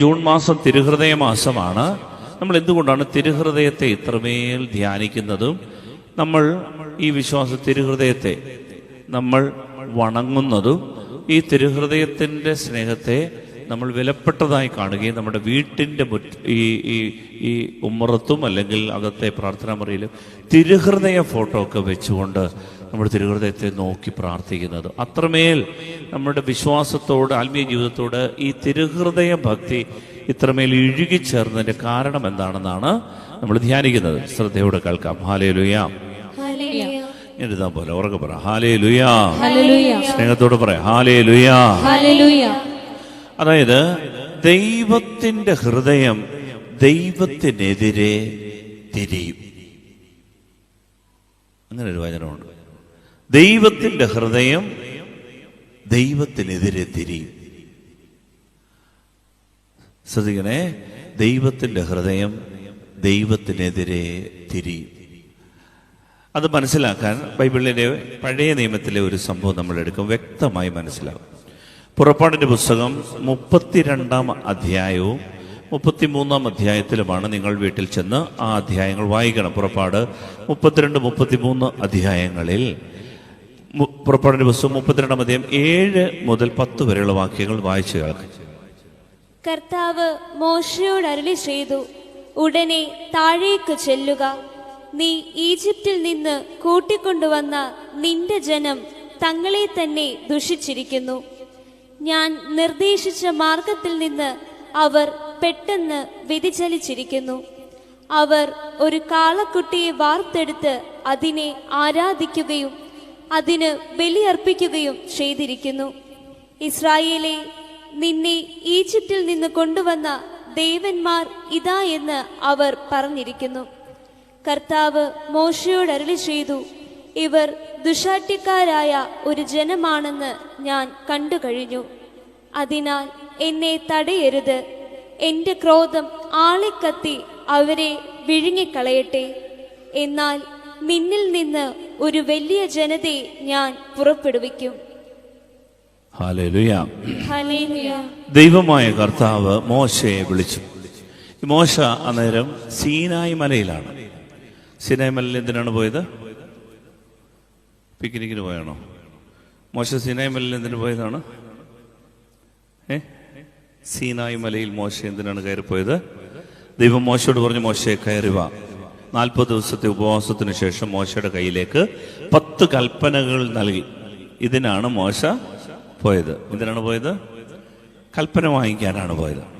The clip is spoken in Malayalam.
ജൂൺ മാസം തിരുഹൃദയ മാസമാണ്. നമ്മൾ എന്തുകൊണ്ടാണ് തിരുഹൃദയത്തെ ഇത്രമേൽ ധ്യാനിക്കുന്നതും? നമ്മൾ ഈ വിശ്വാസ തിരുഹൃദയത്തെ നമ്മൾ വണങ്ങുന്നതും ഈ തിരുഹൃദയത്തിന്റെ സ്നേഹത്തെ നമ്മൾ വിലപ്പെട്ടതായി കാണുകയും നമ്മുടെ വീട്ടിന്റെ ഈ ഈ ഈ ഉമ്മറത്തും അല്ലെങ്കിൽ അകത്തെ പ്രാർത്ഥനാ മുറിയിലും തിരുഹൃദയ ഫോട്ടോ ഒക്കെ വെച്ചുകൊണ്ട് നമ്മുടെ തിരുഹൃദയത്തെ നോക്കി പ്രാർത്ഥിക്കുന്നത്. അത്രമേൽ നമ്മുടെ വിശ്വാസത്തോട് ആത്മീയ ജീവിതത്തോട് ഈ തിരുഹൃദയ ഭക്തി ഇത്രമേൽ ഇഴുകിച്ചേർന്നതിന്റെ കാരണം എന്താണെന്നാണ് നമ്മൾ ധ്യാനിക്കുന്നത്. ശ്രദ്ധയോടെ കേൾക്കാം. ഹാലേ ലുയാ. എഴുതാൻ പോലെ ഉറക്കെ പറ. ഹാലേ ലുയാ. സ്നേഹത്തോട് പറയാം ഹാലേ ലുയാ. അതായത് ദൈവത്തിന്റെ ഹൃദയം ദൈവത്തിനെതിരെ തിരിയും. അങ്ങനെ ഒരു വചനമുണ്ട്. ദൈവത്തിന്റെ ഹൃദയം ദൈവത്തിനെതിരെ തിരിയും. ശ്രദ്ധിക്കണേ ദൈവത്തിന്റെ ഹൃദയം ദൈവത്തിനെതിരെ തിരിയും. അത് മനസ്സിലാക്കാൻ ബൈബിളിലെ പഴയ നിയമത്തിലെ ഒരു സംഭവം നമ്മൾ എടുക്കും. വ്യക്തമായി മനസ്സിലാവും. പുറപ്പാടിന്റെ പുസ്തകം മുപ്പത്തിരണ്ടാം അധ്യായവും മുപ്പത്തിമൂന്നാം അധ്യായത്തിലുമാണ് നിങ്ങൾ വീട്ടിൽ ചെന്ന് ആ അധ്യായങ്ങൾ വായിക്കണം. പുറപ്പാട് മുപ്പത്തിരണ്ട് മുപ്പത്തിമൂന്ന് അധ്യായങ്ങളിൽ പുറപ്പാടിന്റെ പുസ്തകം മുപ്പത്തിരണ്ടാം അധ്യായം ഏഴ് മുതൽ പത്ത് വരെയുള്ള വാക്യങ്ങൾ വായിച്ചു കർത്താവ് മോശയോട് അരുളി ചെയ്തു ഉടനെ താഴേക്ക് ചെല്ലുക. നീ ഈജിപ്തിൽ നിന്ന് കൂട്ടിക്കൊണ്ടുവന്ന നിന്റെ ജനം തങ്ങളെ തന്നെ ദുഷിച്ചിരിക്കുന്നു. ഞാൻ നിർദ്ദേശിച്ച മാർഗത്തിൽ നിന്ന് അവർ പെട്ടെന്ന് വ്യതിചലിച്ചിരിക്കുന്നു. അവർ ഒരു കാളക്കുട്ടിയെ വാർത്തെടുത്ത് അതിനെ ആരാധിക്കുകയും അതിന് ബലിയർപ്പിക്കുകയും ചെയ്തിരിക്കുന്നു. ഇസ്രായേലെ നിന്നെ ഈജിപ്തിൽ നിന്ന് കൊണ്ടുവന്ന ദേവന്മാർ ഇതാ എന്ന് അവർ പറഞ്ഞിരിക്കുന്നു. കർത്താവ് മോശയോട് അരളി ചെയ്തു ഇവർ ദുഷാട്യക്കാരായ ഒരു ജനമാണെന്ന് ഞാൻ കണ്ടു കഴിഞ്ഞു അതിനാൽ എന്നെ തടയരുത്. എന്റെ ക്രോധം ആളിക്കത്തി അവരെ വിഴുങ്ങിക്കളയട്ടെ. എന്നാൽ നിന്നിൽ നിന്ന് ഒരു വലിയ ജനതയെ ഞാൻ പുറപ്പെടുവിക്കും. ദൈവമായ കർത്താവ് മോശയെ വിളിച്ചു. മോശ അന്നേരം സീനായി മലയിലാണ്. സീനായി മലയിൽ എന്തിനാണ് പോയത്? പിക്നിക്കിന് പോയാണോ? മോശ സീനായി മലയിൽ എന്തിനു പോയതാണ്? ഏ? സീനായി മലയിൽ മോശ എന്തിനാണ് കയറിപ്പോയത്? ദൈവം മോശയോട് പറഞ്ഞു മോശയെ കയറി വാ. നാൽപ്പത് ദിവസത്തെ ഉപവാസത്തിന് ശേഷം മോശയുടെ കയ്യിലേക്ക് പത്ത് കൽപ്പനകൾ നൽകി. ഇതിനാണ് മോശ പോയത്. എന്തിനാണ് പോയത്? കൽപ്പന വാങ്ങിക്കാനാണ് പോയത്.